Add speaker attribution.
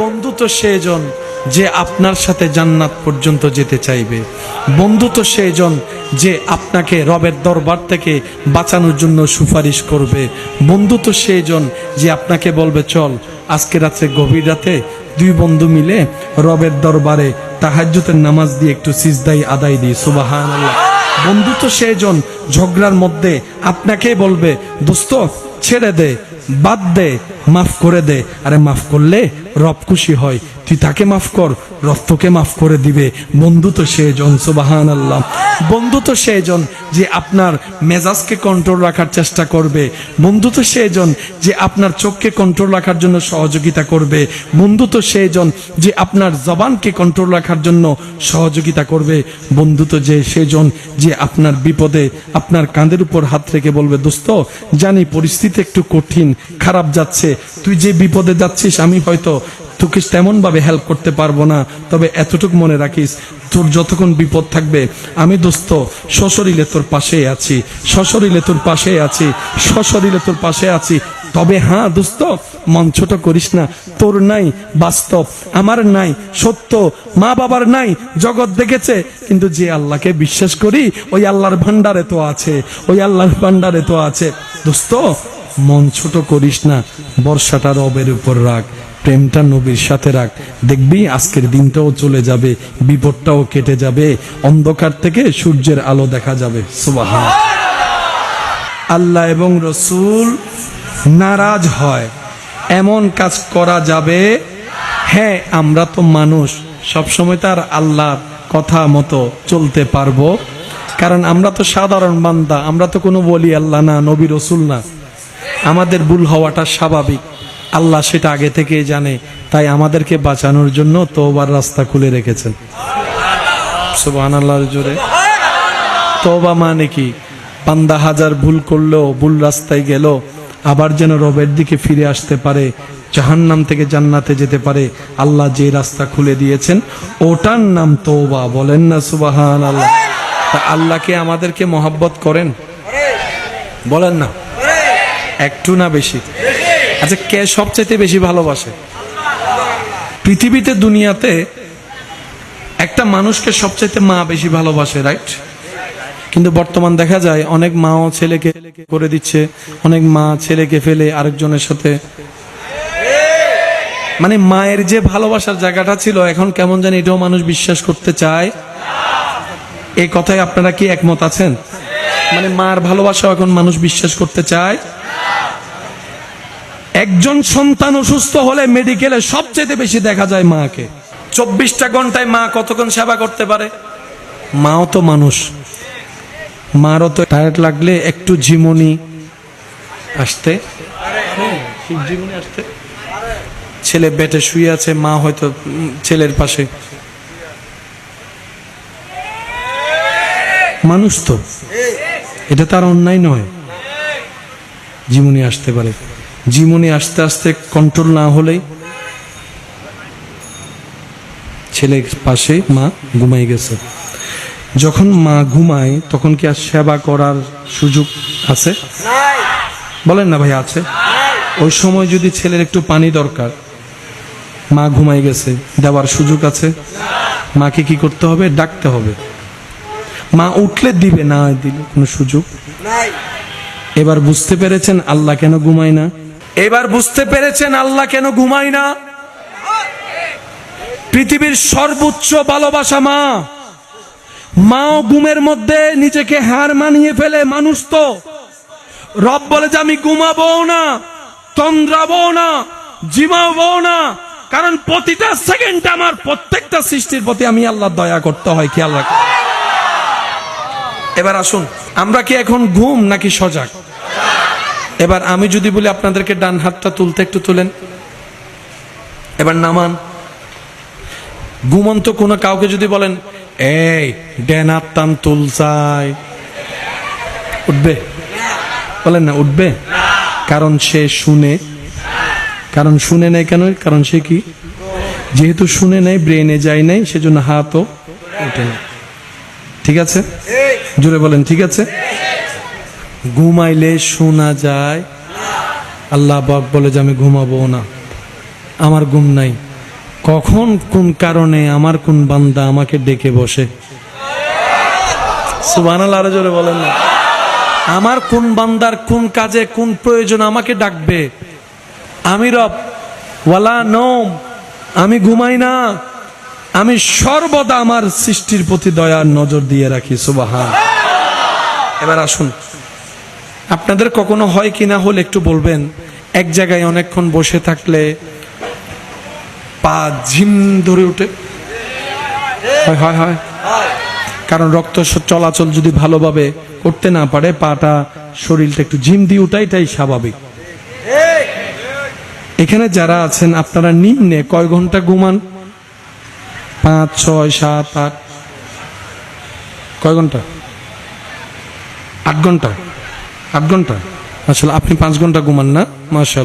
Speaker 1: বন্ধু তো সেজন যে আপনার সাথে জান্নাত পর্যন্ত যেতে চাইবে। বন্ধু তো সেজন যে আপনাকে রবের দরবার থেকে বাঁচানোর জন্য সুপারিশ করবে। বন্ধু তো সেজন যে আপনাকে বলবে, চল, আজকে রাত্রে গভীর রাতে দুই বন্ধু মিলে রবের দরবারে তাহাজ্জুতের নামাজ দিয়ে একটু সিজদাই আদায় দিই। সুবাহান বন্ধু তো সেজন ঝগড়ার মধ্যে আপনাকে বলবে, দোস্ত, ছেড়ে দে, বাদ দে, মাফ করে দে। আরে মাফ করলে রব খুশি হয়। তুই তাকে মাফ কর রব তোকে মাফ করে দিবে। বন্ধু তো সেজন সুবাহান আল্লাহ বন্ধু তো সেজন যে আপনার মেজাজকে কন্ট্রোল রাখার চেষ্টা করবে। বন্ধু তো সেজন যে আপনার চোখকে কন্ট্রোল রাখার জন্য সহযোগিতা করবে। বন্ধু তো সেজন যে আপনার জবানকে কন্ট্রোল রাখার জন্য সহযোগিতা করবে। বন্ধু তো যে সেজন যে আপনার বিপদে আপনার কাঁধের উপর হাত রেখে বলবে, দোস্ত, জানি পরিস্থিতি একটু কঠিন, খারাপ যাচ্ছে। তুই যে বিপদে যাচ্ছিস, আমি হয়তো তোকে তেমন ভাবে হেল্প করতে পারব না। তবে এতটুকু মনে রাখিস, তোর যতক্ষণ বিপদ থাকবে, আমি দোস্ত, সশরীরে তোর পাশে আছি, সশরীরে তোর পাশে আছি, সশরীরে তোর পাশে আছি। তবে হ্যাঁ দোস্ত, মন ছোট করিস না, তোর নাই বাস্তব, আমার নাই সত্য, মা বাবার নাই, জগৎ দেখেছে। কিন্তু যে আল্লাহকে বিশ্বাস করি, ওই আল্লাহর ভান্ডারে তো আছে, ওই আল্লাহর ভান্ডারে তো আছে। দোস্ত, মন ছোট করিস না, বর্ষাটা রবের উপর রাখ। প্রেমটা নবীর সাথে রাখ। দেখবি আজকের দিনটাও চলে যাবে, বিপদটাও কেটে যাবে, অন্ধকার থেকে সূর্যের আলো দেখা যাবে। সুবাহান। আল্লাহ এবং রসুল নারাজ হয়। এমন কাজ করা যাবে? হ্যাঁ আমরা তো মানুষ। সবসময় তার আল্লাহর কথা মতো চলতে পারব। কারণ আমরা তো সাধারণ বান্দা, আমরা তো কোনো বলি আল্লাহ না, নবী রসুল না। আমাদের ভুল হওয়াটা স্বাভাবিক। আল্লাহ সেটা আগে থেকেই জানে, তাই আমাদেরকে বাঁচানোর জন্য তোবার রাস্তা খুলে রেখেছেন সুবাহ আল্লাহর জোরে। তোবা মানে কি? পান্দা হাজার ভুল করল, ভুল রাস্তায় গেল, আবার যেন রবের দিকে ফিরে আসতে পারে, জাহান্নাম থেকে জান্নাতে যেতে পারে, আল্লাহ যে রাস্তা খুলে দিয়েছেন, ওটার নাম তোবা বলেন না সুবাহান আল্লাহ আল্লাহকে আমাদেরকে মহাব্বত করেন? বলেন না। একটু না বেশি। আচ্ছা কে সবচেয়ে বেশি ভালোবাসে? পৃথিবীতে, দুনিয়াতে একটা মানুষকে সবচেয়ে মা বেশি ভালোবাসে রাইট কিন্তু বর্তমান দেখা যায়, অনেক মাও ছেলেকে করে দিচ্ছে, অনেক মা ছেলেকে ফেলে আরেকজনের সাথে। মানে মায়ের যে ভালোবাসার জায়গাটা ছিল, এখন কেমন জানি এটাও মানুষ বিশ্বাস করতে চায়। এই কথায় আপনারা কি একমত আছেন? মানে মার ভালোবাসা এখন মানুষ বিশ্বাস করতে চায়। একজন সন্তান অসুস্থ হলে মেডিকেলে সবচেয়ে বেশি দেখা যায় মাকে। চব্বিশটা ঘন্টায় মা কতক্ষণ সেবা করতে পারে? মাও তো মানুষ। মারও তো টায়ার্ড লাগলে একটু ঝিমনি আসতে। আসতে ছেলে বেটে শুয়ে আছে, মা হয়তো ছেলের পাশে। মানুষ তো। এটা তার অন্যায় নয়। জীবনী আসতে পারে। জীবনী আস্তে আস্তে কন্ট্রোল না হলেই ছেলের পাশে মা ঘুমাই গেছে। যখন মা ঘুমায়, তখন কি আর সেবা করার সুযোগ আছে? বলেন না ভাই, আছে। ওই সময় যদি ছেলের একটু পানি দরকার, মা ঘুমাই গেছে, দেওয়ার সুযোগ আছে। মাকে কি করতে হবে? ডাকতে হবে। মা উঠলে দিবে, না দিলে কোনো সুযোগ। এবার বুঝতে পেরেছেন, আল্লাহ কেন ঘুমায় না? এবার বুঝতে পেরেছেন আল্লাহ কেন ঘুমায় না? পৃথিবীর সর্বোচ্চ ভালোবাসা মা। মাও ঘুমের মধ্যে নিজেকে হার মানিয়ে ফেলে, মানুষ তো। রব বলে যে, আমি ঘুমাবো না তন্দ্রাবো না জিমাবো না, কারণ প্রতিটা সেকেন্ড আমার প্রত্যেকটা সৃষ্টির প্রতি আমি আল্লাহ দয়া করতে হয়, খেয়াল রাখি এবার আসুন, আমরা কি এখন ঘুম নাকি সজাগ? এবার আমি যদি বলি আপনাদেরকে ডান হাতটা তুলতে, একটু তুলেন। এবার নামান। ঘুমন্ত কোনো কাউকে যদি বলেন, এই ডেন হাতটান তুলসাই উঠবে? বলেন না, উঠবে? কারণ সে শুনে। কারণ শুনে নেই কেন? কারণ সে কি? যেহেতু শুনে নেই, ব্রেনে যায় নাই, সেজন্য হাতও ওঠে না। ঠিক আছে? জুড়ে বলেন, ঠিক আছে? ঘুমাইলে শোনা যায়। আল্লাহ বাক বলে যে, আমি ঘুমাবো না। আমার ঘুম নাই। কখন কোন কারণে আমার কোন বান্দা আমাকে ডেকে বসে? আরও জোরে বলেন না। আমার কোন বান্দার কোন কাজে কোন প্রয়োজন আমাকে ডাকবে? আমি রব, ওয়ালা নোম আমি ঘুমাই না। আমি সর্বদা আমার সৃষ্টির প্রতি দয়ার নজর দিয়ে রাখি, সুবাহান এবার আসুন। আপনাদের কখনো হয় কি না হলে একটু বলবেন? এক জায়গায় অনেকক্ষণ বসে থাকলে পা ঝিম ধরে ওঠে। হয় হয় হয়। কারণ রক্ত চলাচল যদি ভালোভাবে করতে না পারে, পাটা শরীরটা একটু ঝিম দিয়ে ওঠাই এটাই স্বাভাবিক। এখানে যারা আছেন, আপনারা নিম্নে কয় ঘণ্টা ঘুমান? পাঁচ, ছয়, সাত, আট। কয় ঘণ্টা? আট ঘণ্টা। আট ঘণ্টা? আসলে আপনি পাঁচ ঘণ্টা ঘুমান না মাসাল